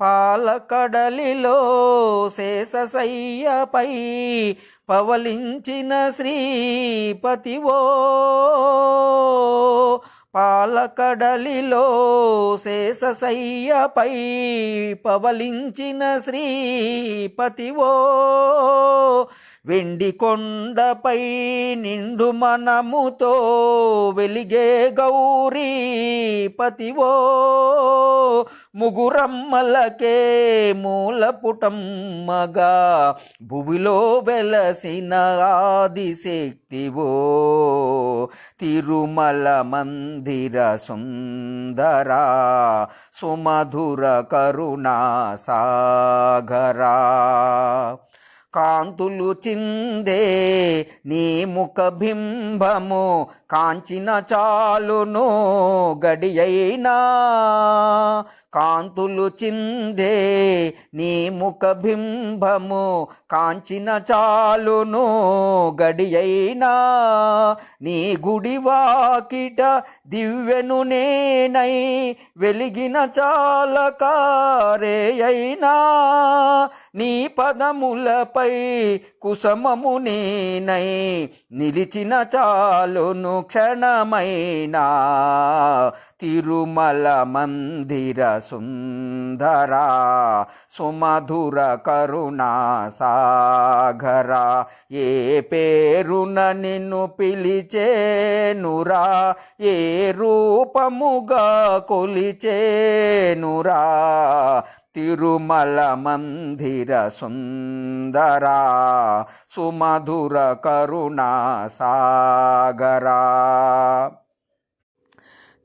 పాలకడలిలో శేషశయ్యపై పవలించిన శ్రీపతివో. పాలకడలిలో శేషశయ్యపై పవలించిన శ్రీపతివో. వెండి కొండపై నిండు మనముతో వెలిగే గౌరీ పతివో ముగురమ్మలకే మూలపుటమ్మగా భువిలో వెలసిన ఆదిశక్తివో తిరుమల మందిర సుందరా సుమధుర కరుణా సాగరా కాంతులు చిందే నీ ముఖ బింబము కాంచిన చాలును గడియైనా కాంతులు చిందే నీ ముఖ బింబము కాంచిన చాలును గడియైనా నీ గుడి వాకిట దివ్యను నేనై వెలిగిన చాలకారే అయినా. నీ పదములపై కుసమము నేనై నిలిచిన చాలును క్షణమైనా. తిరుమల మందిర సుందరా సుమధుర కరుణా సాగరా ఏ పేరున నిన్ను పిలిచేనురా? ఏ రూపముగా కొలిచేనురా? తిరుమల మందిర సుందరా సుమధుర కరుణా సాగరా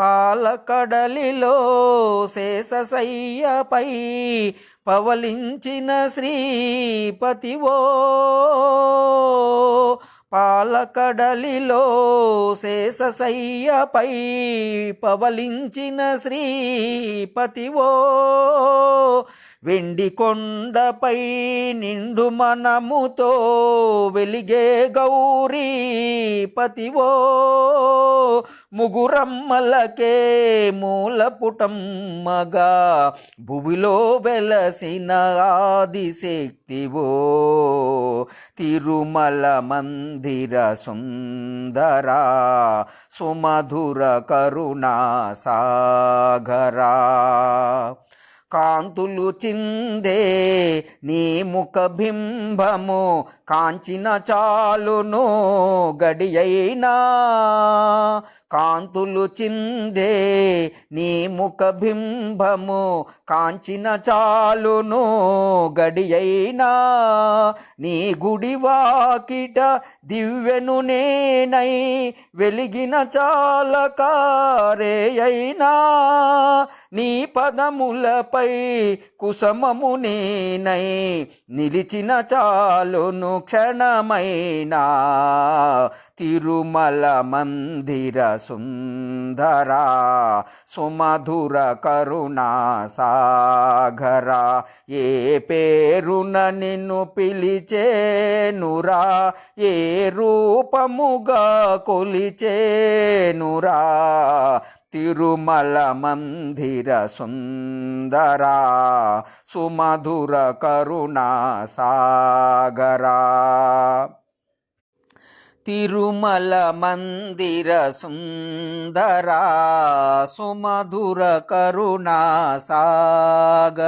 పాలకడలిలో శేషశయ్యపై పవలించిన శ్రీపతివో. పాలకడలిలో శేషశయ్యపై పవలించిన శ్రీపతివో. వెండి కొండపై నిండు మనముతో వెలిగే గౌరీ పతివో ముగురమ్మలకే మూలపుటమ్మగా భువిలో వెలసిన ఆదిశక్తివో. తిరుమల మందిర సుందరా సుమధుర కరుణా సాగరా. కాంతులు చిందే నీ ముఖ బింబము కాంచిన చాలును గడియైనా. కాంతులు చిందే నీ ముఖ బింబము కాంచిన చాలును గడియైనా. నీ గుడి వాకిట దివ్యను నేనై వెలిగిన చాలకారే అయినా నీ పదములపై కుసమము నేనై నిలిచిన చాలును క్షణమైనా. తిరుమల మందిర సుందరా సుమధుర కరుణా సాగరా ఏ పేరున నిన్ను పిలిచేనురా ఏ రూపముగా కొలిచేనురా. తిరుమల మందిర సుందరా సుమధుర కరుణా సాగరా తిరుమల మందిర సుందరా సుమధుర కరుణా సాగర